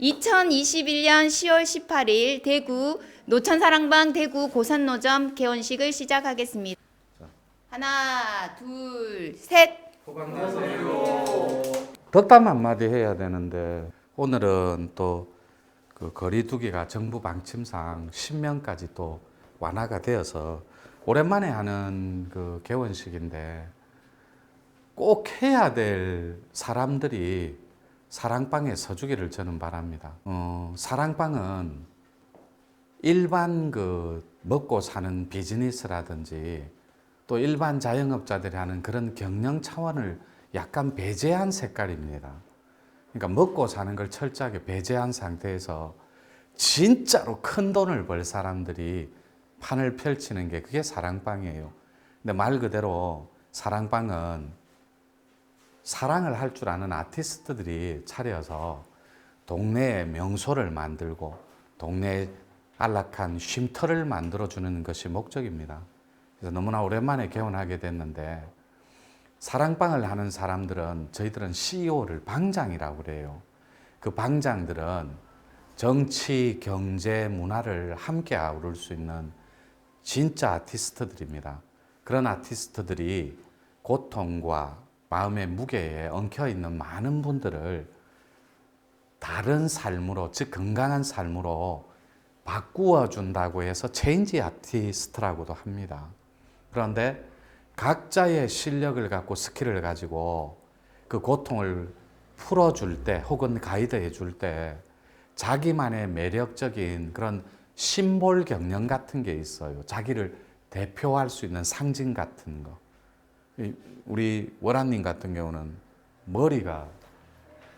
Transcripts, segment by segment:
2021년 10월 18일 대구 노천사랑방 대구 고산노점 개원식을 시작하겠습니다. 하나, 둘, 셋. 덕담 한마디 해야 되는데 오늘은 또 그 거리두기가 정부 방침상 10명까지 또 완화가 되어서 오랜만에 하는 그 개원식인데 꼭 해야 될 사람들이 사랑방에 서주기를 저는 바랍니다. 어, 사랑방은 일반 그 먹고 사는 비즈니스라든지 또 일반 자영업자들이 하는 그런 경영 차원을 약간 배제한 색깔입니다. 그러니까 먹고 사는 걸 철저하게 배제한 상태에서 진짜로 큰 돈을 벌 사람들이 판을 펼치는 게 그게 사랑방이에요. 근데 말 그대로 사랑방은 사랑을 할 줄 아는 아티스트들이 차려서 동네에 명소를 만들고 동네에 안락한 쉼터를 만들어주는 것이 목적입니다. 그래서 너무나 오랜만에 개원하게 됐는데 사랑방을 하는 사람들은 저희들은 CEO를 방장이라고 그래요. 그 방장들은 정치, 경제, 문화를 함께 아우를 수 있는 진짜 아티스트들입니다. 그런 아티스트들이 고통과 마음의 무게에 엉켜 있는 많은 분들을 다른 삶으로, 즉 건강한 삶으로 바꾸어 준다고 해서 체인지 아티스트라고도 합니다. 그런데 각자의 실력을 갖고 스킬을 가지고 그 고통을 풀어줄 때 혹은 가이드해 줄 때 자기만의 매력적인 그런 심볼 경영 같은 게 있어요. 자기를 대표할 수 있는 상징 같은 거. 이 우리 월한님 같은 경우는 머리가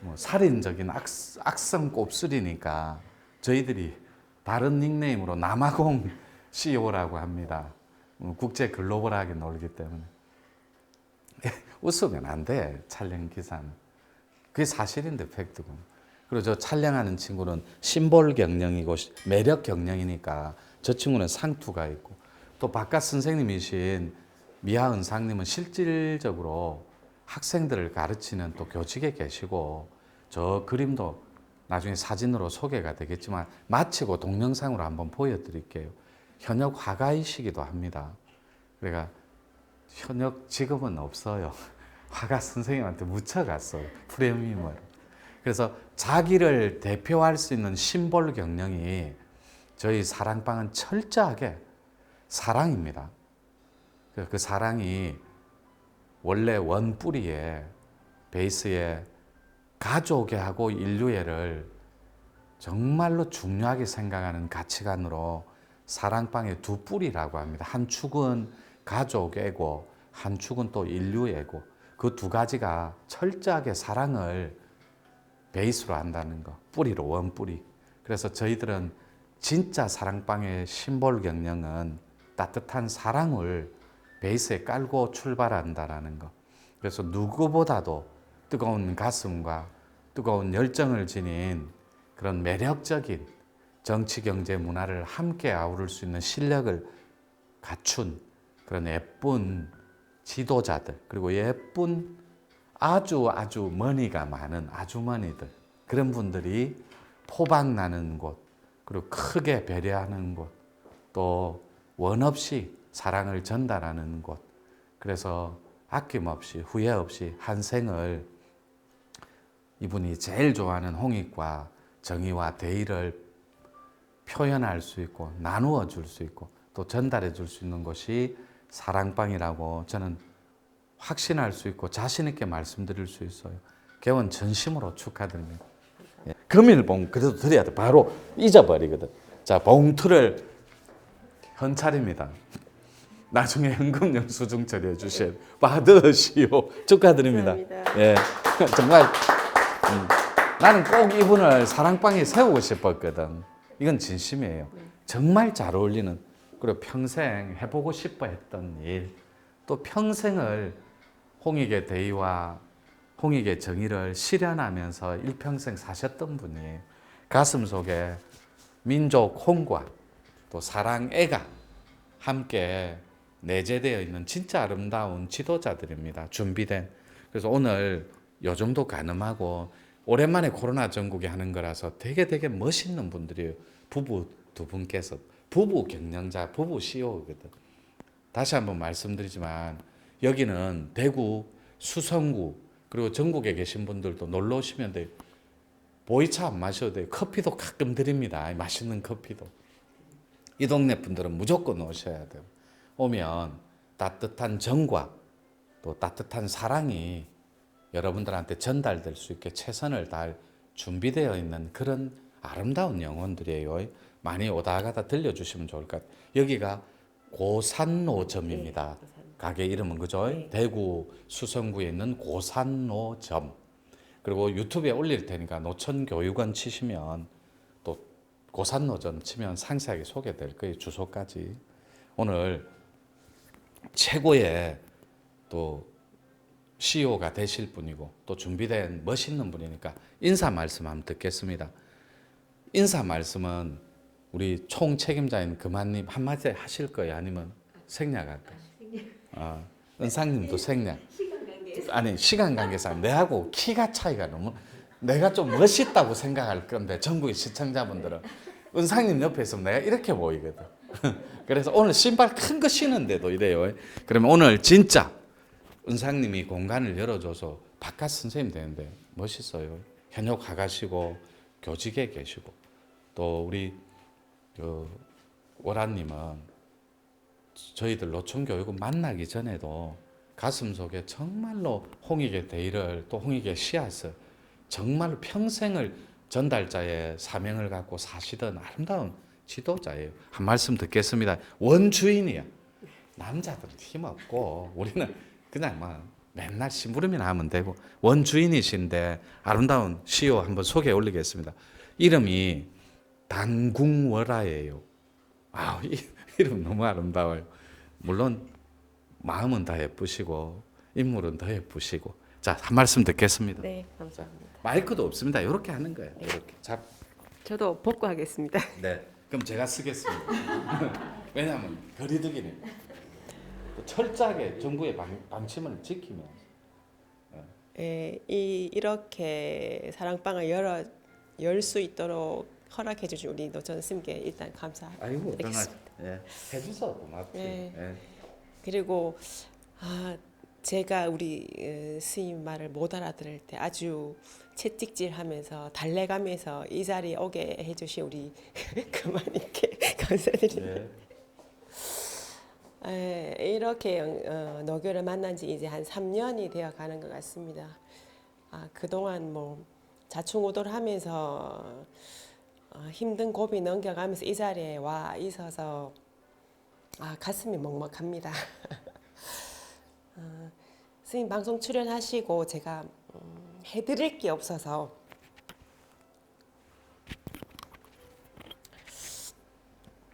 뭐 살인적인 악, 악성 곱슬이니까 저희들이 다른 닉네임으로 남아공 CEO라고 합니다. 음, 국제 글로벌하게 놀기 때문에 웃으면 안 돼. 촬영 기사는. 그게 사실인데 팩트고. 그리고 저 촬영하는 친구는 심볼 경영이고 매력 경영이니까 저 친구는 상투가 있고 또 바깥 선생님이신 미하 은상님은 실질적으로 학생들을 가르치는 또 교직에 계시고 저 그림도 나중에 사진으로 소개가 되겠지만 마치고 동영상으로 한번 보여드릴게요. 현역 화가이시기도 합니다. 그러니까 현역 직업은 없어요. 화가 선생님한테 묻혀갔어요. 프레미엄을. 그래서 자기를 대표할 수 있는 심볼 경영이 저희 사랑방은 철저하게 사랑입니다. 그- 그 사랑이 원래 원 뿌리에 베이스에 가족애하고 인류애를 정말로 중요하게 생각하는 가치관으로 사랑방의 두 뿌리라고 합니다. 한 축은 가족애고 한 축은 또 인류애고 그 두 가지가 철저하게 사랑을 베이스로 한다는 거. 뿌리로 원 뿌리. 그래서 저희들은 진짜 사랑방의 심볼 경영은 따뜻한 사랑을 베이스에 깔고 출발한다라는 거. 그래서 누구보다도 뜨거운 가슴과 뜨거운 열정을 지닌 그런 매력적인 정치, 경제, 문화를 함께 아우를 수 있는 실력을 갖춘 그런 예쁜 지도자들 그리고 예쁜 아주 아주 머니가 많은 아주머니들 그런 분들이 포박 나는 곳 그리고 크게 배려하는 곳 또 원 없이 사랑을 전달하는 곳 그래서 아낌없이 후회 없이 한 생을 이분이 제일 좋아하는 홍익과 정의와 대의를 표현할 수 있고 나누어 줄 수 있고 또 전달해 줄 수 있는 것이 사랑방이라고 저는 확신할 수 있고 자신 있게 말씀드릴 수 있어요. 개원 전심으로 축하드립니다. 예. 금일봉 그래도 드려야 돼. 바로 잊어버리거든. 자 봉투를 현찰입니다. 나중에 현금 영수증 처리해 돼요. 받으시오. 축하드립니다. 감사합니다. 예, 정말 음, 나는 꼭 이분을 사랑방에 세우고 싶었거든. 이건 진심이에요. 정말 잘 어울리는 그리고 평생 해보고 싶어 했던 일, 또 평생을 홍익의 대의와 홍익의 정의를 실현하면서 일평생 사셨던 분이에요. 가슴 속에 민족 홍과 또 사랑 애가 함께 내재되어 있는 진짜 아름다운 지도자들입니다. 준비된. 그래서 오늘 요 정도 가늠하고 오랜만에 코로나 전국에 하는 거라서 되게 되게 멋있는 분들이에요. 부부 두 분께서 부부 경영자, 부부 CEO거든. 다시 한번 말씀드리지만 여기는 대구, 수성구 그리고 전국에 계신 분들도 놀러 오시면 돼요. 보이차 안 마셔도 돼요. 커피도 가끔 드립니다. 맛있는 커피도. 이 동네 분들은 무조건 오셔야 돼요. 오면 따뜻한 정과 또 따뜻한 사랑이 여러분들한테 전달될 수 있게 최선을 다할 준비되어 있는 그런 아름다운 영혼들이에요. 많이 오다 가다 들려주시면 좋을 것 같아요. 여기가 고산노점입니다. 가게 이름은 그죠? 대구 수성구에 있는 고산노점. 그리고 유튜브에 올릴 테니까 노천교육원 치시면 또 고산노점 치면 상세하게 소개될 거예요. 주소까지. 오늘 최고의 또 CEO가 되실 분이고 또 준비된 멋있는 분이니까 인사 말씀 한번 듣겠습니다. 인사 말씀은 우리 총 책임자인 금한님 한마디 하실 거예요? 아니면 생략할까요? 아, 은상님도 생략. 아니 시간 관계상 내하고 키가 차이가 너무 내가 좀 멋있다고 생각할 건데 전국의 시청자분들은 은상님 옆에 있으면 내가 이렇게 보이거든. 그래서 오늘 신발 큰 거 신은데도 이래요. 그러면 오늘 진짜 은상님이 공간을 열어줘서 바깥 선생님 되는데 멋있어요. 현역 가가시고 교직에 계시고 또 우리 그 오라님은 저희들 노천 교육은 만나기 전에도 가슴 속에 정말로 홍익의 대의를 또 홍익의 씨앗을 정말 평생을 전달자의 사명을 갖고 사시던 아름다운 지도자예요. 한 말씀 듣겠습니다. 원주인이야. 남자들은 힘없고 우리는 그냥 막 맨날 심부름이나 하면 되고 원주인이신데 아름다운 시오 한번 소개 올리겠습니다. 이름이 당궁월아예요. 아, 이 이름 너무 아름다워요. 물론 마음은 다 예쁘시고 인물은 더 예쁘시고 자 한 말씀 듣겠습니다. 네, 감사합니다. 마이크도 없습니다. 이렇게 하는 거예요. 이렇게 잡. 저도 복구하겠습니다. 네. 그럼 제가 쓰겠습니다. 왜냐하면 거리두기는 철저하게 정부의 방, 방침을 지키면 예, 이 이렇게 사랑방을 열어 열 수 있도록 허락해 주신 우리 노전 스님께 일단 아이고 감사드리겠습니다. 예. 해주셔서 고맙지. 네. 예. 그리고 아 제가 우리 어, 스님 말을 못 알아들을 때 아주 채찍질하면서 달래가면서 이 자리에 오게 해주신 우리 그만님께 감사드립니다. 예. 에, 이렇게 어, 노교를 만난 지 이제 한 3년이 되어 가는 것 같습니다. 아, 그동안 뭐 자충우돌 하면서 어, 힘든 고비 넘겨가면서 이 자리에 와 있어서 아, 가슴이 먹먹합니다. 어, 스님 방송 출연하시고 제가 음, 해드릴 게 없어서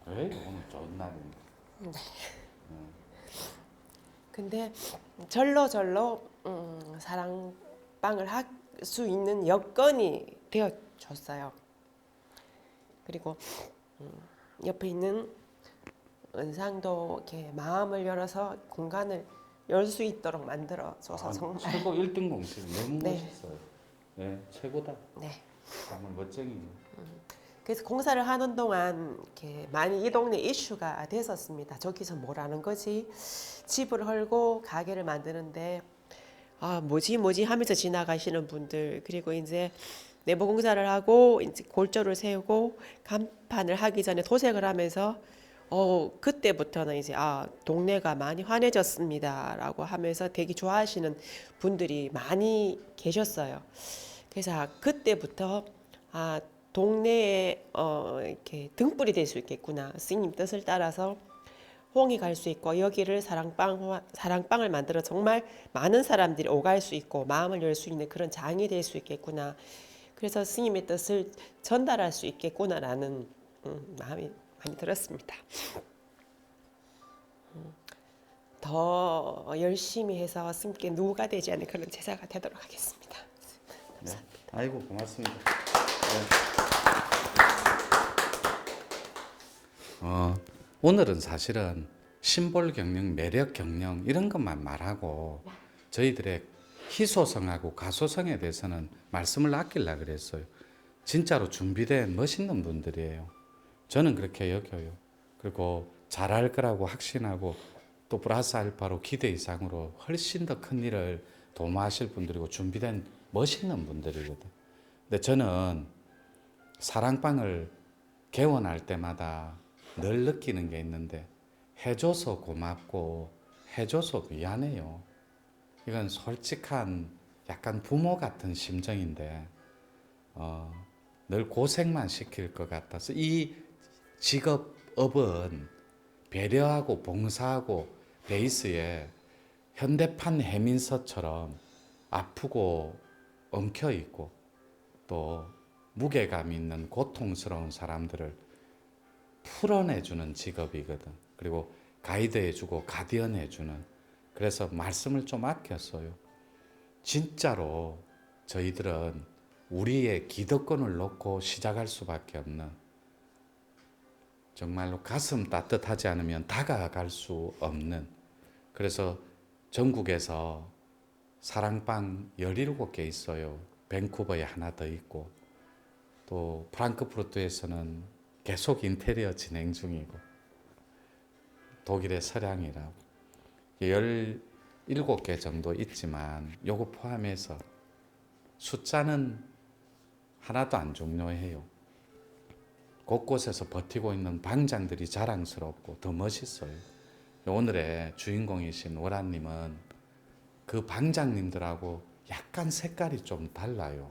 그래 오늘 좋은 날입니다. 근데 절로 절로 음, 사랑방을 할 수 있는 여건이 되어줬어요. 그리고 음, 옆에 있는 은상도 이렇게 마음을 열어서 공간을 열 수 있도록 만들어줘서 아, 정말 최고 1등 공식 너무 네. 멋있어요. 예, 최고다. 네. 정말 멋쟁이. 그래서 공사를 하는 동안 이렇게 많이 이 동네 이슈가 됐었습니다. 저기서 뭐라는 거지? 집을 헐고 가게를 만드는데 아 뭐지 뭐지 하면서 지나가시는 분들 그리고 이제 내부 공사를 하고 이제 골조를 세우고 간판을 하기 전에 도색을 하면서 어 그때부터는 이제 아 동네가 많이 환해졌습니다라고 하면서 되게 좋아하시는 분들이 많이 계셨어요. 그래서 아, 그때부터 아 동네에 어 이렇게 등불이 될 수 있겠구나 스님 뜻을 따라서 홍이 갈 수 있고 여기를 사랑방 사랑방을 만들어 정말 많은 사람들이 오갈 수 있고 마음을 열 수 있는 그런 장이 될 수 있겠구나 그래서 스님의 뜻을 전달할 수 있겠구나라는 음, 마음이 많이 들었습니다. 음, 더 열심히 해서 스님께 누가 되지 않는 그런 제자가 되도록 하겠습니다. 네. 아이고 고맙습니다. 네. 어, 오늘은 사실은 심볼 경영, 매력 경영 이런 것만 말하고 저희들의 희소성하고 가소성에 대해서는 말씀을 아끼려 그랬어요. 진짜로 준비된 멋있는 분들이에요. 저는 그렇게 여겨요. 그리고 잘할 거라고 확신하고 또 플러스 알파로 기대 이상으로 훨씬 더 큰 일을 도모하실 분들이고 준비된 멋있는 분들이거든. 근데 저는 사랑방을 개원할 때마다 늘 느끼는 게 있는데 해줘서 고맙고 해줘서 미안해요. 이건 솔직한 약간 부모 같은 심정인데 어, 늘 고생만 시킬 것 같아서 이 직업업은 배려하고 봉사하고 베이스에 현대판 해민서처럼 아프고 엉켜 있고 또 무게감 있는 고통스러운 사람들을 풀어내주는 직업이거든. 그리고 가이드해주고 가디언해주는. 그래서 말씀을 좀 아꼈어요. 진짜로 저희들은 우리의 기득권을 놓고 시작할 수밖에 없는 정말로 가슴 따뜻하지 않으면 다가갈 수 없는 그래서 전국에서 사랑방 17개 있어요. 밴쿠버에 하나 더 있고 또 프랑크푸르트에서는 계속 인테리어 진행 중이고 독일의 서량이라 17개 정도 있지만 요거 포함해서 숫자는 하나도 안 중요해요. 곳곳에서 버티고 있는 방장들이 자랑스럽고 더 멋있어요. 오늘의 주인공이신 월아님은 그 방장님들하고 약간 색깔이 좀 달라요.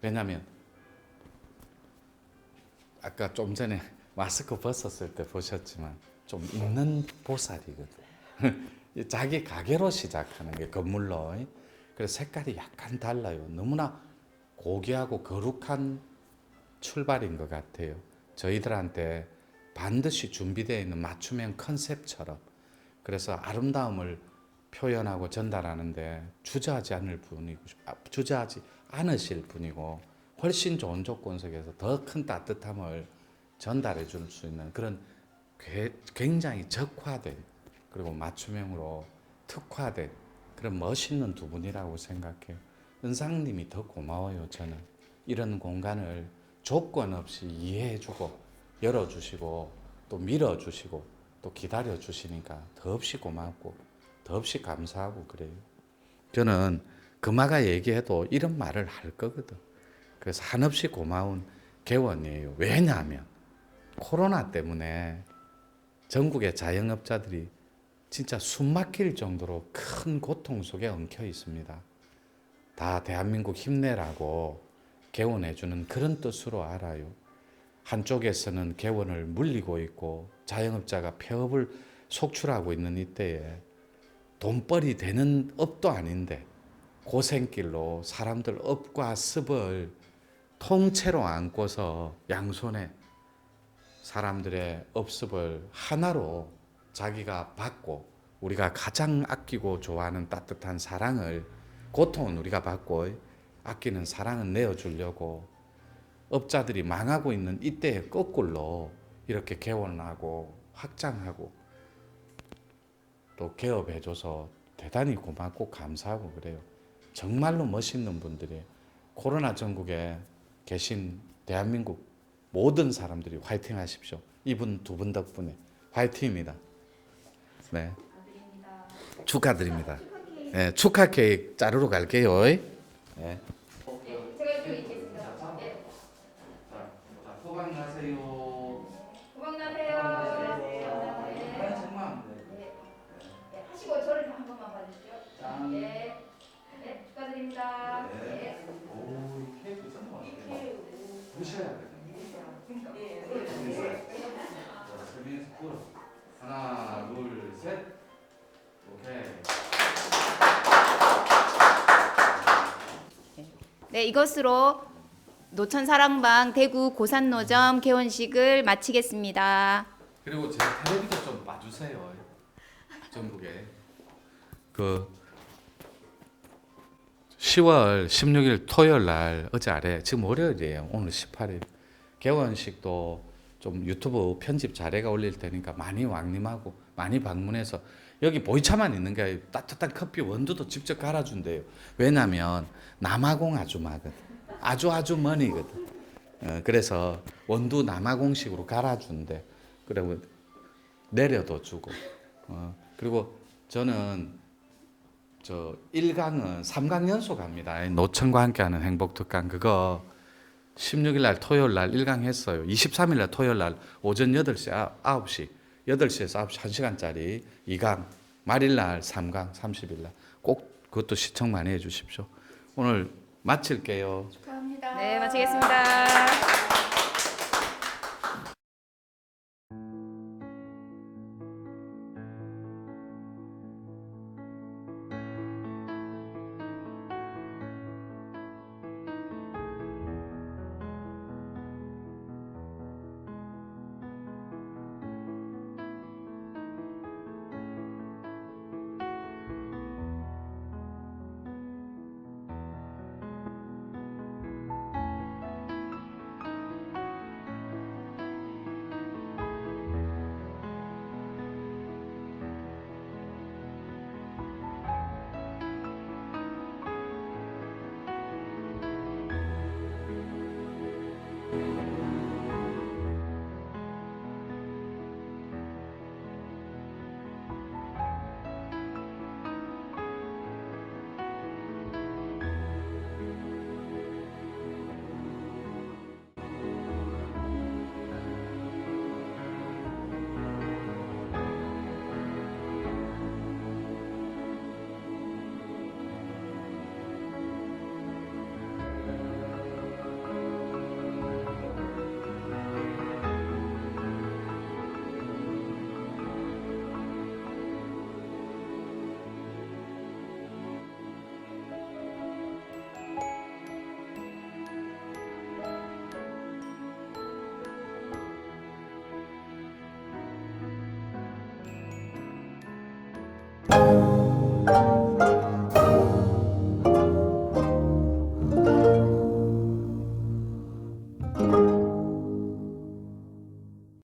왜냐하면 아까 좀 전에 마스크 벗었을 때 보셨지만 좀 있는 보살이거든. 자기 가게로 시작하는 게 건물로. 그래서 색깔이 약간 달라요. 너무나 고귀하고 거룩한 출발인 것 같아요. 저희들한테 반드시 준비되어 있는 맞춤형 컨셉처럼 그래서 아름다움을 표현하고 전달하는데 주저하지 않을 분이고 아, 주저하지 않으실 분이고 훨씬 좋은 조건 속에서 더 큰 따뜻함을 전달해 줄 수 있는 그런 괴- 굉장히 적화된 그리고 맞춤형으로 특화된 그런 멋있는 두 분이라고 생각해요. 은상님이 더 고마워요. 저는 이런 공간을 조건 없이 이해해주고 열어주시고 또 밀어주시고 또 기다려주시니까 더없이 고맙고 더없이 감사하고 그래요. 저는 금아가 얘기해도 이런 말을 할 거거든. 그래서 한없이 고마운 개원이에요. 왜냐하면 코로나 때문에 전국의 자영업자들이 진짜 숨 막힐 정도로 큰 고통 속에 엉켜 있습니다. 다 대한민국 힘내라고 개원해주는 그런 뜻으로 알아요. 한쪽에서는 개원을 물리고 있고 자영업자가 폐업을 속출하고 있는 이때에 돈벌이 되는 업도 아닌데 고생길로 사람들 업과 습을 통째로 안고서 양손에 사람들의 업습을 하나로 자기가 받고 우리가 가장 아끼고 좋아하는 따뜻한 사랑을 고통은 우리가 받고 아끼는 사랑은 내어주려고 업자들이 망하고 있는 이때의 거꾸로 이렇게 개원하고 확장하고 또 개업해줘서 대단히 고맙고 감사하고 그래요. 정말로 멋있는 분들이 코로나 전국에 계신 대한민국 모든 사람들이 화이팅 하십시오. 이분 두 분 덕분에 화이팅입니다. 네. 축하드립니다. 네, 축하 케이크 자르러 갈게요. 네. 제가 이쪽 네, 이것으로 노천 사랑방 대구 고산노점 개원식을 마치겠습니다. 그리고 제 텔레비전 좀 봐주세요. 전국에. 그 10월 16일 토요일 날 어제 아래 지금 월요일이에요. 오늘 18일 개원식도 좀 유튜브 편집 자료가 올릴 테니까 많이 왕림하고 많이 방문해서 여기 보이차만 있는 게 아니고 따뜻한 커피 원두도 직접 갈아준대요. 왜냐하면 남아공 아주마거든. 아주 아주 머니거든. 어, 그래서 원두 남아공식으로 갈아준대. 그리고 내려도 주고. 어, 그리고 저는 저 1강은 3강 연속 합니다. 노천과 함께하는 행복 특강 그거 16일 날 토요일 날 1강 했어요. 23일 날 토요일 날 오전 8시 아, 9시 8시에서 9시 1시간짜리 2강 말일 날 3강 30일 날 꼭 그것도 시청 많이 해 주십시오. 오늘 마칠게요. 네, 마치겠습니다.